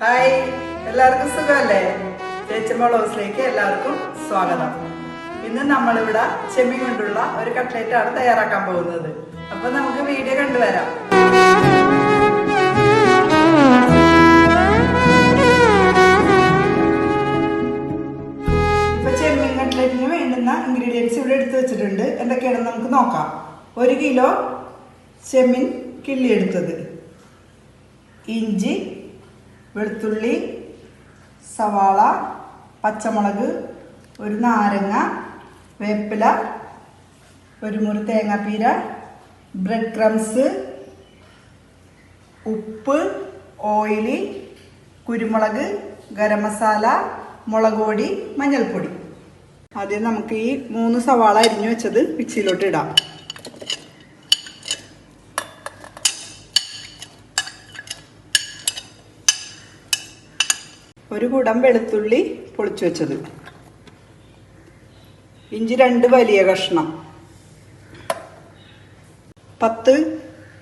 Hi എല്ലാവർക്കും സുഖമല്ലേ? ചേച്ചമ്മ ഹൗസിലേക്ക് എല്ലാവർക്കും സ്വാഗതം. ഇന്ന് നമ്മളിവിടെ ചെമ്മീൻ കൊണ്ടുള്ള ഒരു കട്ട്ലേറ്റ് ആണ് തയ്യാറാക്കാൻ പോകുന്നത്. അപ്പൊ നമുക്ക് വീഡിയോ കണ്ടുവരാം. ഇപ്പൊ ചെമ്മീൻ കട്ട്ലേറ്റിന് വേണ്ടുന്ന ഇൻഗ്രീഡിയൻസ് ഇവിടെ എടുത്തു വെച്ചിട്ടുണ്ട്. എന്തൊക്കെയാണെന്ന് നമുക്ക് നോക്കാം. ഒരു കിലോ ചെമ്മീൻ കിള്ളി എടുത്തത്. ഇഞ്ചി വെളുത്തുള്ളി സവാള പച്ചമുളക് ഒരു നാരങ്ങ വേപ്പില ഒരു മുറി തേങ്ങാപ്പീര ബ്രെഡ് ക്രംസ് ഉപ്പ് ഓയിൽ കുരുമുളക് ഗരം മസാല മുളക് പൊടി മഞ്ഞൾപ്പൊടി. ആദ്യം നമുക്ക് ഈ മൂന്ന് സവാള അരിഞ്ഞു വെച്ചത് മിക്സിയിലോട്ട് ഇടാം. ഒരു കുടം വെളുത്തുള്ളി പൊളിച്ചു വെച്ചത്. ഇഞ്ചി രണ്ട് വലിയ കഷ്ണം. പത്ത്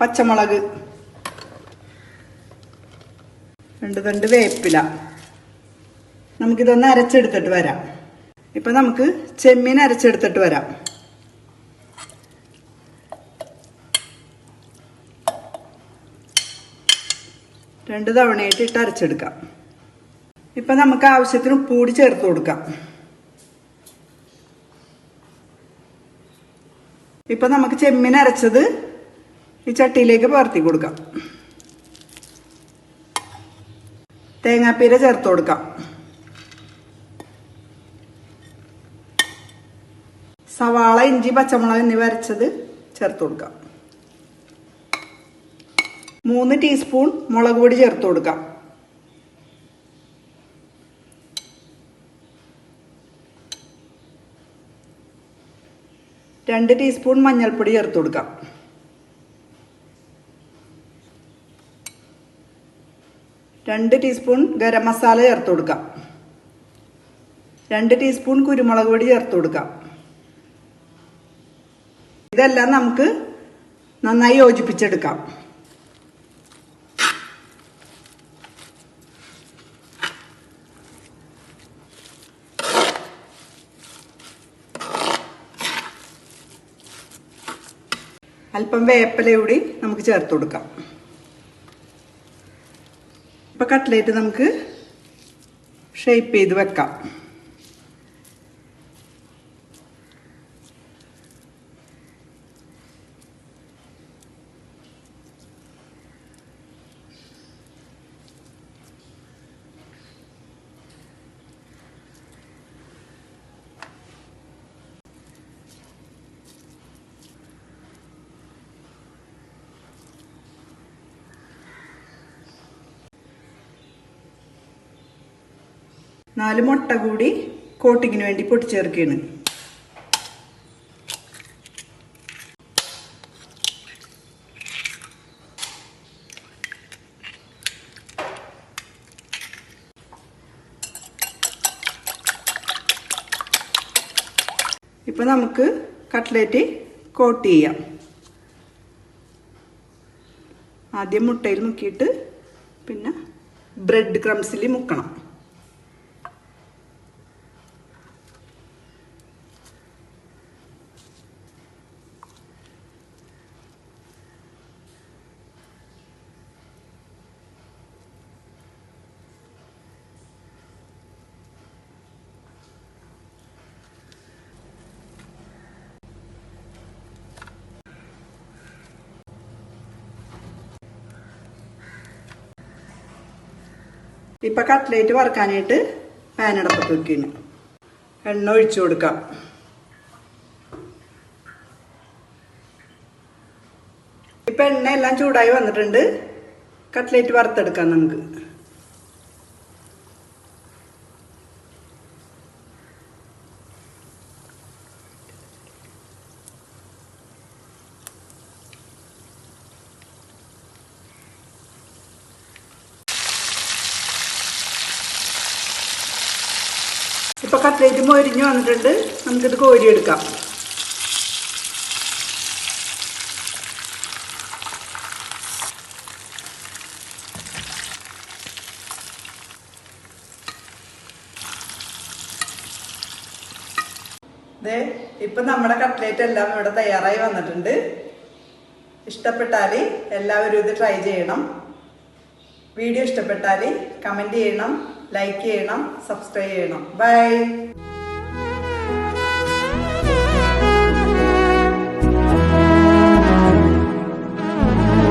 പച്ചമുളക്. രണ്ട് തണ്ട് വേപ്പില. നമുക്കിതൊന്ന് അരച്ചെടുത്തിട്ട് വരാം. ഇപ്പൊ നമുക്ക് ചെമ്മീൻ അരച്ചെടുത്തിട്ട് വരാം. രണ്ട് തവണയായിട്ട് ഇട്ട് അരച്ചെടുക്കാം. ഇപ്പൊ നമുക്ക് ആവശ്യത്തിന് പൂടി ചേർത്ത് കൊടുക്കാം. ഇപ്പൊ നമുക്ക് ചെമ്മീൻ അരച്ചത് ഈ ചട്ടിയിലേക്ക് പകർത്തി കൊടുക്കാം. തേങ്ങാപ്പീര ചേർത്ത് കൊടുക്കാം. സവാള ഇഞ്ചി പച്ചമുളക് എന്നിവ അരച്ചത് ചേർത്ത് കൊടുക്കാം. മൂന്ന് ടീസ്പൂൺ മുളക് പൊടി ചേർത്ത് കൊടുക്കാം. രണ്ട് ടീസ്പൂൺ മഞ്ഞൾപ്പൊടി ചേർത്ത് കൊടുക്കാം. രണ്ട് ടീസ്പൂൺ ഗരം മസാല ചേർത്ത് കൊടുക്കാം. രണ്ട് ടീസ്പൂൺ കുരുമുളക് പൊടി ചേർത്ത് കൊടുക്കാം. ഇതെല്ലാം നമുക്ക് നന്നായി യോജിപ്പിച്ചെടുക്കാം. അല്പം വേപ്പില കൂടി നമുക്ക് ചേർത്ത് കൊടുക്കാം. ഇപ്പം കട്ട്ലേറ്റ് നമുക്ക് ഷേപ്പ് ചെയ്ത് വെക്കാം. നാല് മുട്ട കൂടി കോട്ടിങ്ങിന് വേണ്ടി പൊട്ടിച്ചേർക്കുകയാണ്. ഇപ്പൊ നമുക്ക് കട്ട്ലേറ്റ് കോട്ട് ചെയ്യാം. ആദ്യം മുട്ടയിൽ മുക്കിയിട്ട് പിന്നെ ബ്രെഡ് ക്രംസിൽ മുക്കണം. ഇപ്പൊ കട്ട്ലേറ്റ് വറുക്കാനായിട്ട് പാനടപ്പത്ത് വെക്കുന്നു എണ്ണ ഒഴിച്ചു കൊടുക്കാം. ഇപ്പൊ എണ്ണ എല്ലാം ചൂടായി വന്നിട്ടുണ്ട്. കട്ട്ലേറ്റ് വറുത്തെടുക്കാം നമുക്ക്. ഇപ്പോൾ കട്ട്ലേറ്റ് മൊരിഞ്ഞ് വന്നിട്ടുണ്ട്. നമുക്കിത് കോരിയെടുക്കാം. ദേ ഇപ്പം നമ്മുടെ കട്ട്ലേറ്റ് എല്ലാം ഇവിടെ തയ്യാറായി വന്നിട്ടുണ്ട്. ഇഷ്ടപ്പെട്ടാൽ എല്ലാവരും ഇത് ട്രൈ ചെയ്യണം. വീഡിയോ ഇഷ്ടപ്പെട്ടാൽ കമന്റ് ചെയ്യണം. ലൈക്ക് ചെയ്യണം സബ്സ്ക്രൈബ് ചെയ്യണം. ബൈ.